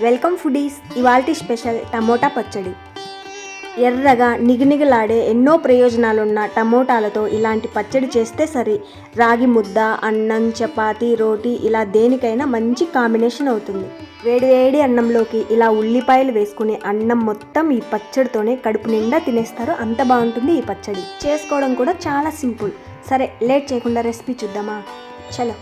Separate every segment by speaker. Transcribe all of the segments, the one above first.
Speaker 1: Welcome foodies. ఇవాల్టి special tomato పచ్చడి. ఎర్రగా నిగినిగలాడే ఎన్నో ప్రయోజనాలున్న టమోటాలతో ఇలాంటి పచ్చడి చేస్తే సరి. రాగి ముద్ద అన్నం చపాతీ రోటీ ఇలా దేనికైనా మంచి కాంబినేషన్ అవుతుంది. వేడి వేడి అన్నంలోకి ఇలా ఉల్లిపాయలు వేసుకుని అన్నం మొత్తం ఈ పచ్చడితోనే కడుపు నిండా తినేస్తారు. అంత బాగుంటుంది ఈ పచ్చడి. చేసుకోవడం కూడా చాలా సింపుల్. సరే లేట్ చేయకుండా రెసిపీ చూద్దామా? చలో.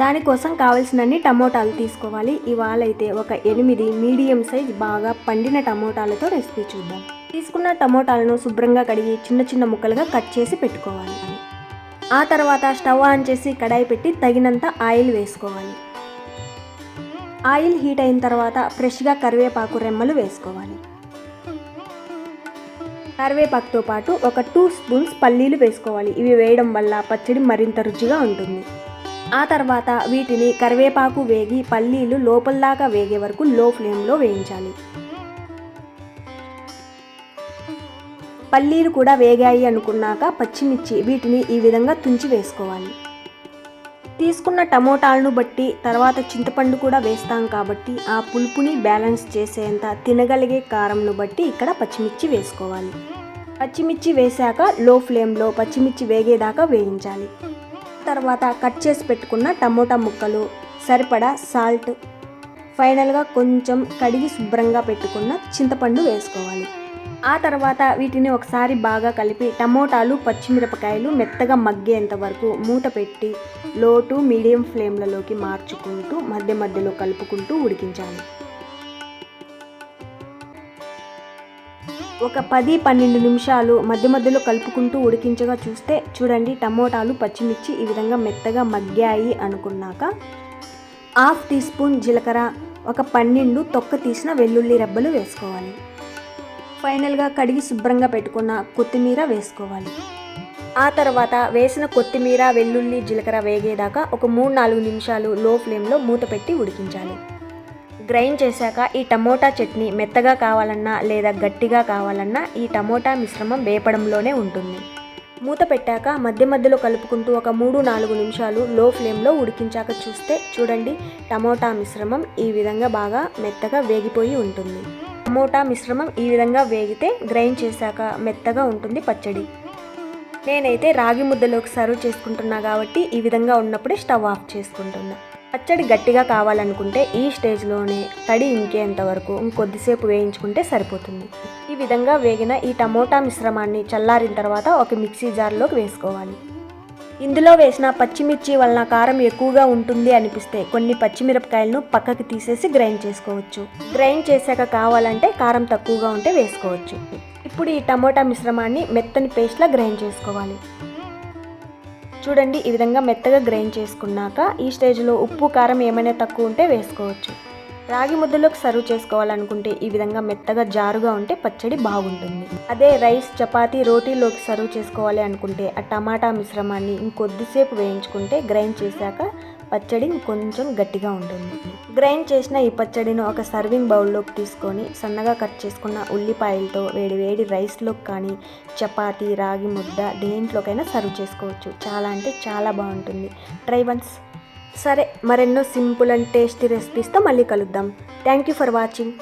Speaker 1: దానికోసం కావలసినన్ని టమోటాలు తీసుకోవాలి. ఇవాళ అయితే ఒక ఎనిమిది మీడియం సైజ్ బాగా పండిన టమోటాలతో రెసిపీ చూద్దాం. తీసుకున్న టమోటాలను శుభ్రంగా కడిగి చిన్న చిన్న ముక్కలుగా కట్ చేసి పెట్టుకోవాలి. ఆ తర్వాత స్టవ్ ఆన్ చేసి కడాయి పెట్టి తగినంత ఆయిల్ వేసుకోవాలి. ఆయిల్ హీట్ అయిన తర్వాత ఫ్రెష్గా కరివేపాకు రెమ్మలు వేసుకోవాలి. కరివేపాకుతో పాటు ఒక టూ స్పూన్స్ పల్లీలు వేసుకోవాలి. ఇవి వేయడం వల్ల పచ్చడి మరింత రుచిగా ఉంటుంది. ఆ తర్వాత వీటిని కరివేపాకు వేగి పల్లీలు లోపలదాకా వేగే వరకు లో ఫ్లేమ్లో వేయించాలి. పల్లీలు కూడా వేగాయి అనుకున్నాక పచ్చిమిర్చి వీటిని ఈ విధంగా తుంచి వేసుకోవాలి. తీసుకున్న టమోటాలను బట్టి తర్వాత చింతపండు కూడా వేస్తాం కాబట్టి ఆ పులుపుని బ్యాలెన్స్ చేసేంత తినగలిగే కారంను బట్టి ఇక్కడ పచ్చిమిర్చి వేసుకోవాలి. పచ్చిమిర్చి వేశాక లో ఫ్లేమ్లో పచ్చిమిర్చి వేగేదాకా వేయించాలి. తర్వాత కట్ చేసి పెట్టుకున్న టమోటా ముక్కలు సరిపడా సాల్ట్. ఫైనల్గా కొంచెం కడిగి శుభ్రంగా పెట్టుకున్న చింతపండు వేసుకోవాలి. ఆ తర్వాత వీటిని ఒకసారి బాగా కలిపి టమోటాలు పచ్చిమిరపకాయలు మెత్తగా మగ్గేంత వరకు మూత పెట్టి లోటు మీడియం ఫ్లేమ్లలోకి మార్చుకుంటూ మధ్య మధ్యలో కలుపుకుంటూ ఉడికించాలి. ఒక పది పన్నెండు నిమిషాలు మధ్య మధ్యలో కలుపుకుంటూ ఉడికించగా చూస్తే చూడండి టమోటాలు పచ్చిమిర్చి ఈ విధంగా మెత్తగా మగ్గాయి అనుకున్నాక హాఫ్ టీ స్పూన్ జీలకర్ర ఒక పన్నెండు తొక్క తీసిన వెల్లుల్లి రెబ్బలు వేసుకోవాలి. ఫైనల్గా కడిగి శుభ్రంగా పెట్టుకున్న కొత్తిమీర వేసుకోవాలి. ఆ తర్వాత వేసిన కొత్తిమీర వెల్లుల్లి జీలకర్ర వేగేదాకా ఒక మూడు నాలుగు నిమిషాలు లో ఫ్లేమ్లో మూత పెట్టి ఉడికించాలి. గ్రైండ్ చేశాక ఈ టమోటా చట్నీ మెత్తగా కావాలన్నా లేదా గట్టిగా కావాలన్నా ఈ టమోటా మిశ్రమం వేపడంలోనే ఉంటుంది. మూత పెట్టాక మధ్య మధ్యలో కలుపుకుంటూ ఒక మూడు నాలుగు నిమిషాలు లో ఫ్లేమ్లో ఉడికించాక చూస్తే చూడండి టమోటా మిశ్రమం ఈ విధంగా బాగా మెత్తగా వేగిపోయి ఉంటుంది. టమోటా మిశ్రమం ఈ విధంగా వేగితే గ్రైండ్ చేశాక మెత్తగా ఉంటుంది పచ్చడి. నేనైతే రాగి ముద్దలోకి సర్వ్ చేసుకుంటున్నా కాబట్టి ఈ విధంగా ఉన్నప్పుడే స్టవ్ ఆఫ్ చేసుకుంటున్నా. పచ్చడి గట్టిగా కావాలనుకుంటే ఈ స్టేజ్లోనే తడి ఇంకేంత వరకు ఇంకొద్దిసేపు వేయించుకుంటే సరిపోతుంది. ఈ విధంగా వేగిన ఈ టమోటా మిశ్రమాన్ని చల్లారిన తర్వాత ఒక మిక్సీ జార్లోకి వేసుకోవాలి. ఇందులో వేసిన పచ్చిమిర్చి వలన కారం ఎక్కువగా ఉంటుంది అనిపిస్తే కొన్ని పచ్చిమిరపకాయలను పక్కకి తీసేసి గ్రైండ్ చేసుకోవచ్చు. గ్రైండ్ చేశాక కావాలంటే కారం తక్కువగా ఉంటే వేసుకోవచ్చు. ఇప్పుడు ఈ టమోటా మిశ్రమాన్ని మెత్తని పేస్ట్లా గ్రైండ్ చేసుకోవాలి. చూడండి ఈ విధంగా మెత్తగా గ్రైండ్ చేసుకున్నాక ఈ స్టేజ్లో ఉప్పు కారం ఏమైనా తక్కువ ఉంటే వేసుకోవచ్చు. రాగి ముద్దలోకి సర్వ్ చేసుకోవాలనుకుంటే ఈ విధంగా మెత్తగా జారుగా ఉంటే పచ్చడి బాగుంటుంది. అదే రైస్ చపాతీ రోటీలోకి సర్వ్ చేసుకోవాలి అనుకుంటే ఆ టమాటా మిశ్రమాన్ని ఇంకొద్దిసేపు వేయించుకుంటే గ్రైండ్ చేశాక పచ్చడి కొంచెం గట్టిగా ఉంటుంది. గ్రైండ్ చేసిన ఈ పచ్చడిని ఒక సర్వింగ్ బౌల్లోకి తీసుకొని సన్నగా కట్ చేసుకున్న ఉల్లిపాయలతో వేడి వేడి రైస్లోకి కానీ చపాతీ రాగి ముద్ద దేంట్లోకైనా సర్వ్ చేసుకోవచ్చు. చాలా అంటే చాలా బాగుంటుంది. Try once. సరే మరెన్నో సింపుల్ అండ్ టేస్టీ రెసిపీస్తో మళ్ళీ కలుద్దాం. Thank you for watching.